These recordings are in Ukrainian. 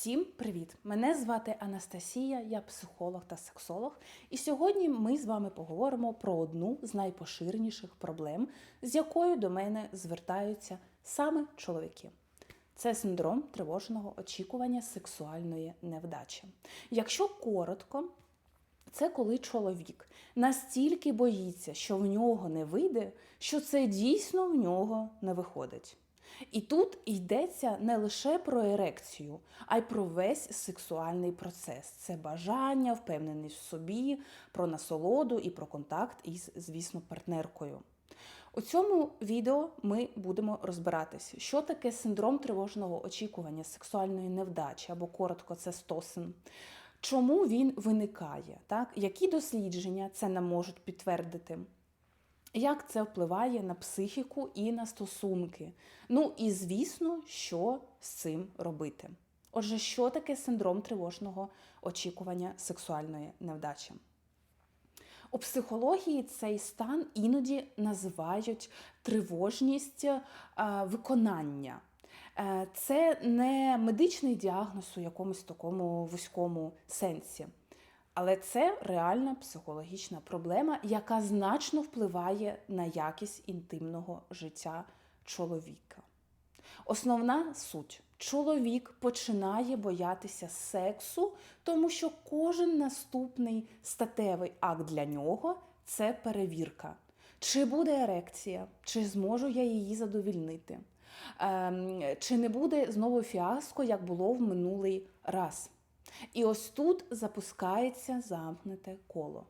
Всім привіт! Мене звати Анастасія, я психолог та сексолог. І сьогодні ми з вами поговоримо про одну з найпоширеніших проблем, з якою до мене звертаються саме чоловіки. Це синдром тривожного очікування сексуальної невдачі. Якщо коротко, це коли чоловік настільки боїться, що в нього не вийде, що це дійсно в нього не виходить. І тут йдеться не лише про ерекцію, а й про весь сексуальний процес. Це бажання, впевненість в собі, про насолоду і про контакт із, звісно, партнеркою. У цьому відео ми будемо розбиратись, що таке синдром тривожного очікування сексуальної невдачі, або коротко, це стосин. Чому він виникає? Так? Які дослідження це нам можуть підтвердити? Як це впливає на психіку і на стосунки? Ну і звісно, що з цим робити. Отже, що таке синдром тривожного очікування сексуальної невдачі? У психології цей стан іноді називають тривожність е, виконання. Е, Це не медичний діагноз у якомусь такому вузькому сенсі. Але це реальна психологічна проблема, яка значно впливає на якість інтимного життя чоловіка. Основна суть: чоловік починає боятися сексу, тому що кожен наступний статевий акт для нього це перевірка. Чи буде ерекція, чи зможу я її задовільнити, ем, чи не буде знову фіаско, як було в минулий раз. І ось тут запускається замкнуте коло.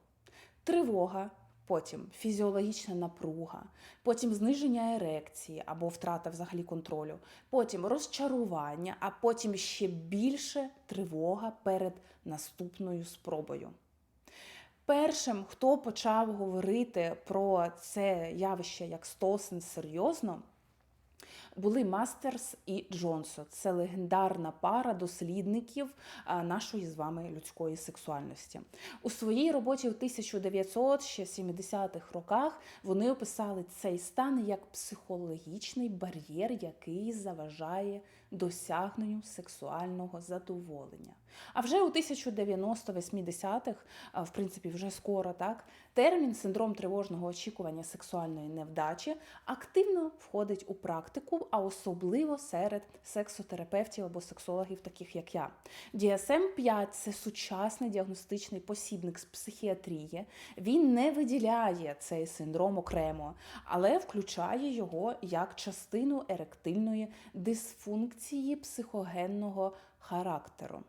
Тривога, потім фізіологічна напруга, потім зниження ерекції або втрата взагалі контролю, потім розчарування, а потім ще більше тривога перед наступною спробою. Першим, хто почав говорити про це явище як стосин серйозно, були Мастерс і Джонсо. Це легендарна пара дослідників нашої з вами людської сексуальності. У своїй роботі в 1970-х роках вони описали цей стан як психологічний бар'єр, який заважає досягненню сексуального задоволення. А вже у 1990-80-х, в принципі, вже скоро так, термін синдром тривожного очікування сексуальної невдачі активно входить у практику, а особливо серед сексотерапевтів або сексологів, таких як я. DSM-5 – це сучасний діагностичний посібник з психіатрії. Він не виділяє цей синдром окремо, але включає його як частину еректильної дисфункції психогенного характеру.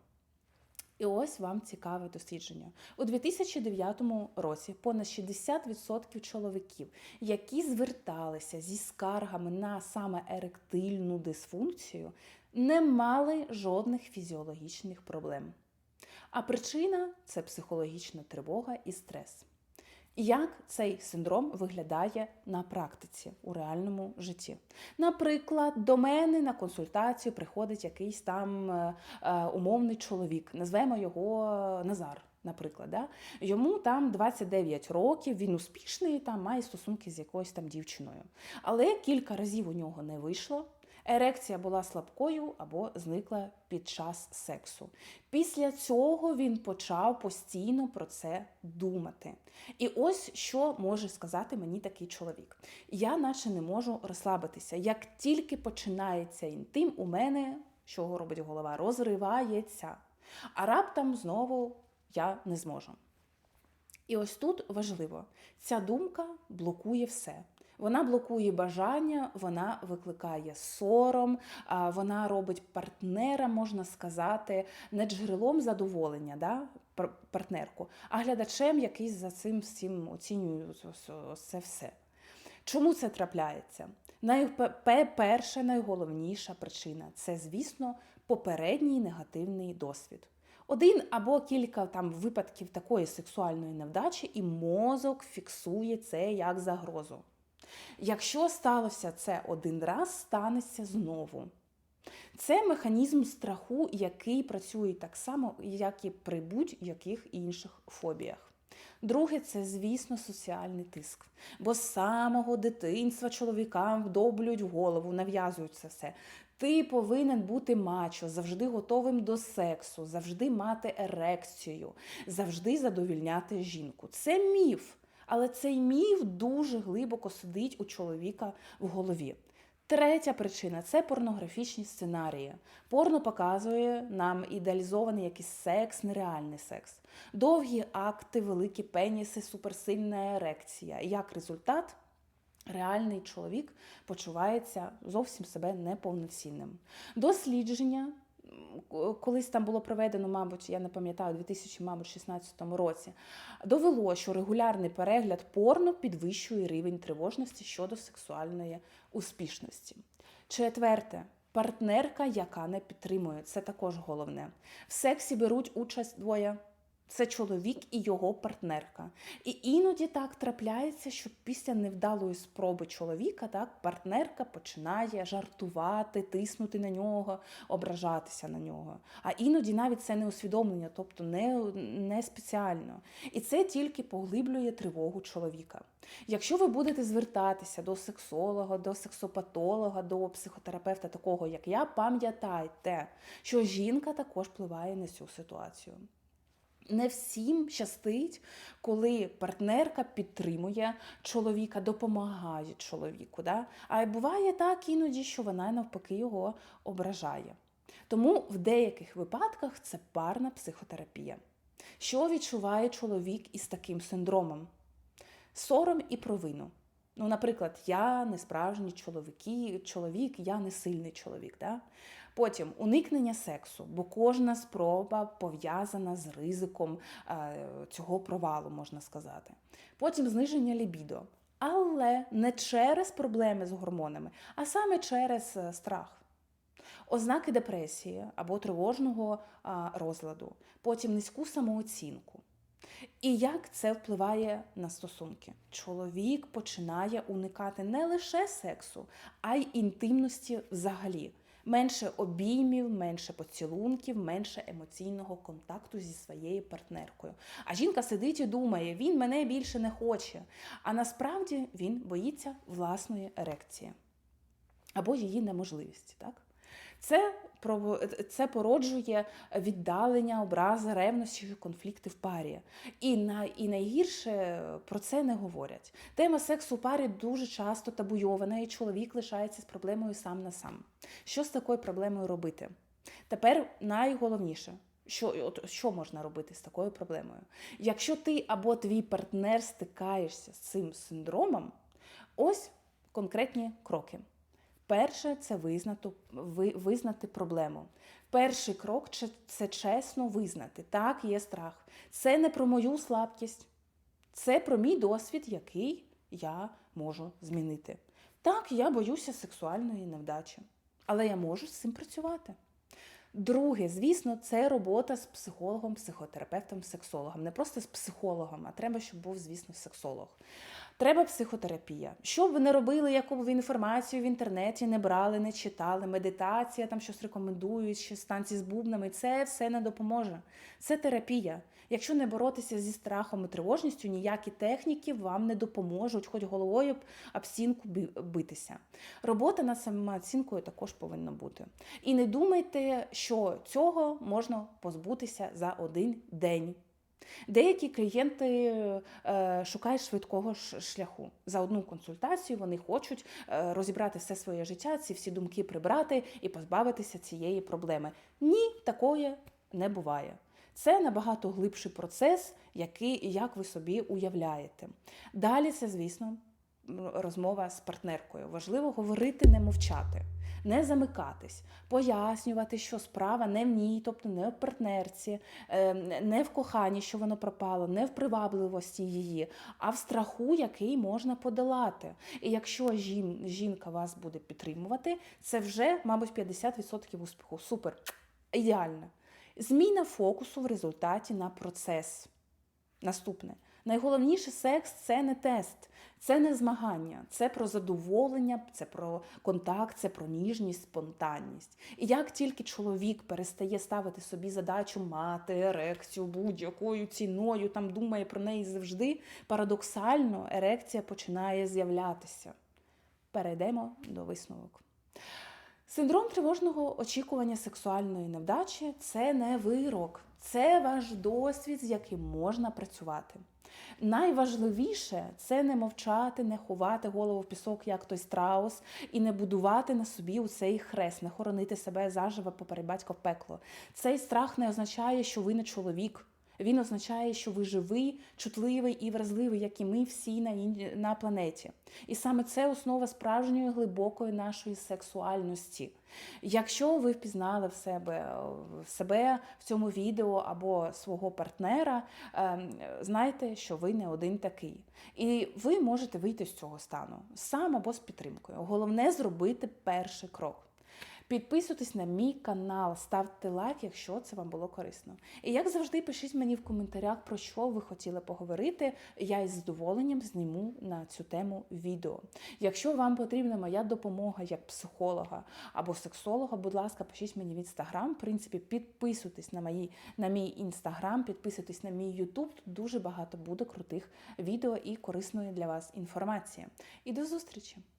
І ось вам цікаве дослідження. У 2009 році понад 60% чоловіків, які зверталися зі скаргами на саме еректильну дисфункцію, не мали жодних фізіологічних проблем. А причина це психологічна тривога і стрес. Як цей синдром виглядає на практиці у реальному житті? Наприклад, до мене на консультацію приходить якийсь там е, е, умовний чоловік, назвемо його Назар. Наприклад, да? йому там 29 років, він успішний, там має стосунки з якоюсь там дівчиною. Але кілька разів у нього не вийшло. Ерекція була слабкою або зникла під час сексу. Після цього він почав постійно про це думати. І ось що може сказати мені такий чоловік. Я наче не можу розслабитися. Як тільки починається інтим, у мене, що робить голова, розривається. А раптом знову я не зможу. І ось тут важливо, ця думка блокує все. Вона блокує бажання, вона викликає сором, вона робить партнера, можна сказати, не джерелом задоволення, да, партнерку, а глядачем, який за цим всім оцінює це все. Чому це трапляється? Найперша, найголовніша причина це, звісно, попередній негативний досвід. Один або кілька там випадків такої сексуальної невдачі, і мозок фіксує це як загрозу. Якщо сталося це один раз, станеться знову. Це механізм страху, який працює так само, як і при будь-яких інших фобіях. Друге, це, звісно, соціальний тиск. Бо з самого дитинства чоловікам вдоблюють голову, нав'язують це все. Ти повинен бути мачо, завжди готовим до сексу, завжди мати ерекцію, завжди задовільняти жінку. Це міф. Але цей міф дуже глибоко сидить у чоловіка в голові. Третя причина це порнографічні сценарії. Порно показує нам ідеалізований якийсь секс, нереальний секс. Довгі акти, великі пеніси, суперсильна ерекція. Як результат, реальний чоловік почувається зовсім себе неповноцінним. Дослідження. Колись там було проведено, мабуть, я не пам'ятаю, у 2016 році, довело, що регулярний перегляд порно підвищує рівень тривожності щодо сексуальної успішності. Четверте. Партнерка, яка не підтримує, це також головне. В сексі беруть участь двоє. Це чоловік і його партнерка. І іноді так трапляється, що після невдалої спроби чоловіка так партнерка починає жартувати, тиснути на нього, ображатися на нього. А іноді навіть це не усвідомлення, тобто не, не спеціально. І це тільки поглиблює тривогу чоловіка. Якщо ви будете звертатися до сексолога, до сексопатолога, до психотерапевта, такого як я, пам'ятайте, що жінка також впливає на цю ситуацію. Не всім щастить, коли партнерка підтримує чоловіка, допомагає чоловіку. Да? А буває так іноді, що вона навпаки його ображає. Тому в деяких випадках це парна психотерапія. Що відчуває чоловік із таким синдромом? Сором і провину. Ну, наприклад, я не справжній чоловіки, чоловік, я не сильний чоловік. Да? Потім уникнення сексу, бо кожна спроба пов'язана з ризиком е, цього провалу, можна сказати. Потім зниження лібідо. Але не через проблеми з гормонами, а саме через е, страх. Ознаки депресії або тривожного розладу, потім низьку самооцінку. І як це впливає на стосунки? Чоловік починає уникати не лише сексу, а й інтимності взагалі. Менше обіймів, менше поцілунків, менше емоційного контакту зі своєю партнеркою. А жінка сидить і думає, він мене більше не хоче. А насправді він боїться власної ерекції або її неможливості. Так? Це, це породжує віддалення, образи, ревнощі, конфлікти в парі. І, на, і найгірше про це не говорять. Тема сексу у парі дуже часто табуйована, і чоловік лишається з проблемою сам на сам. Що з такою проблемою робити? Тепер найголовніше. Що, от, що можна робити з такою проблемою? Якщо ти або твій партнер стикаєшся з цим синдромом, ось конкретні кроки. Перше це визнати, визнати проблему. Перший крок це- чесно визнати. Так, є страх. Це не про мою слабкість, це про мій досвід, який я можу змінити. Так, я боюся сексуальної невдачі, але я можу з цим працювати. Друге, звісно, це робота з психологом, психотерапевтом, сексологом. Не просто з психологом, а треба, щоб був, звісно, сексолог. Треба психотерапія. Що б ви не робили, яку б ви інформацію в інтернеті не брали, не читали, медитація, там щось рекомендують, щось станці з бубнами, це все не допоможе. Це терапія. Якщо не боротися зі страхом і тривожністю, ніякі техніки вам не допоможуть, хоч головою об стінку битися. Робота над самооцінкою також повинна бути. І не думайте, що цього можна позбутися за один день. Деякі клієнти е, шукають швидкого шляху. За одну консультацію вони хочуть е, розібрати все своє життя, ці всі думки прибрати і позбавитися цієї проблеми. Ні, такої не буває. Це набагато глибший процес, який, як ви собі уявляєте. Далі це, звісно, розмова з партнеркою. Важливо говорити, не мовчати, не замикатись, пояснювати, що справа не в ній, тобто не в партнерці, е, не в коханні, що воно пропало, не в привабливості її, а в страху, який можна подолати. І якщо жінка вас буде підтримувати, це вже, мабуть, 50% успіху. Супер, ідеально. Зміна фокусу в результаті на процес. Наступне. Найголовніше секс це не тест, це не змагання, це про задоволення, це про контакт, це про ніжність, спонтанність. І як тільки чоловік перестає ставити собі задачу мати ерекцію будь-якою ціною, там думає про неї завжди, парадоксально ерекція починає з'являтися. Перейдемо до висновок. Синдром тривожного очікування сексуальної невдачі це не вирок, це ваш досвід, з яким можна працювати. Найважливіше це не мовчати, не ховати голову в пісок, як той страус, і не будувати на собі у цей хрест, не хоронити себе заживо поперед батька в пекло. Цей страх не означає, що ви не чоловік. Він означає, що ви живий, чутливий і вразливий, як і ми всі на, на планеті. І саме це основа справжньої глибокої нашої сексуальності. Якщо ви впізнали в себе, в себе в цьому відео або свого партнера, ем, знайте, що ви не один такий. І ви можете вийти з цього стану сам або з підтримкою. Головне зробити перший крок. Підписуйтесь на мій канал, ставте лайк, якщо це вам було корисно. І як завжди, пишіть мені в коментарях, про що ви хотіли поговорити. Я із задоволенням зніму на цю тему відео. Якщо вам потрібна моя допомога як психолога або сексолога, будь ласка, пишіть мені в інстаграм. В принципі, підписуйтесь на мої на мій інстаграм, підписуйтесь на мій Ютуб. Тут дуже багато буде крутих відео і корисної для вас інформації. І до зустрічі!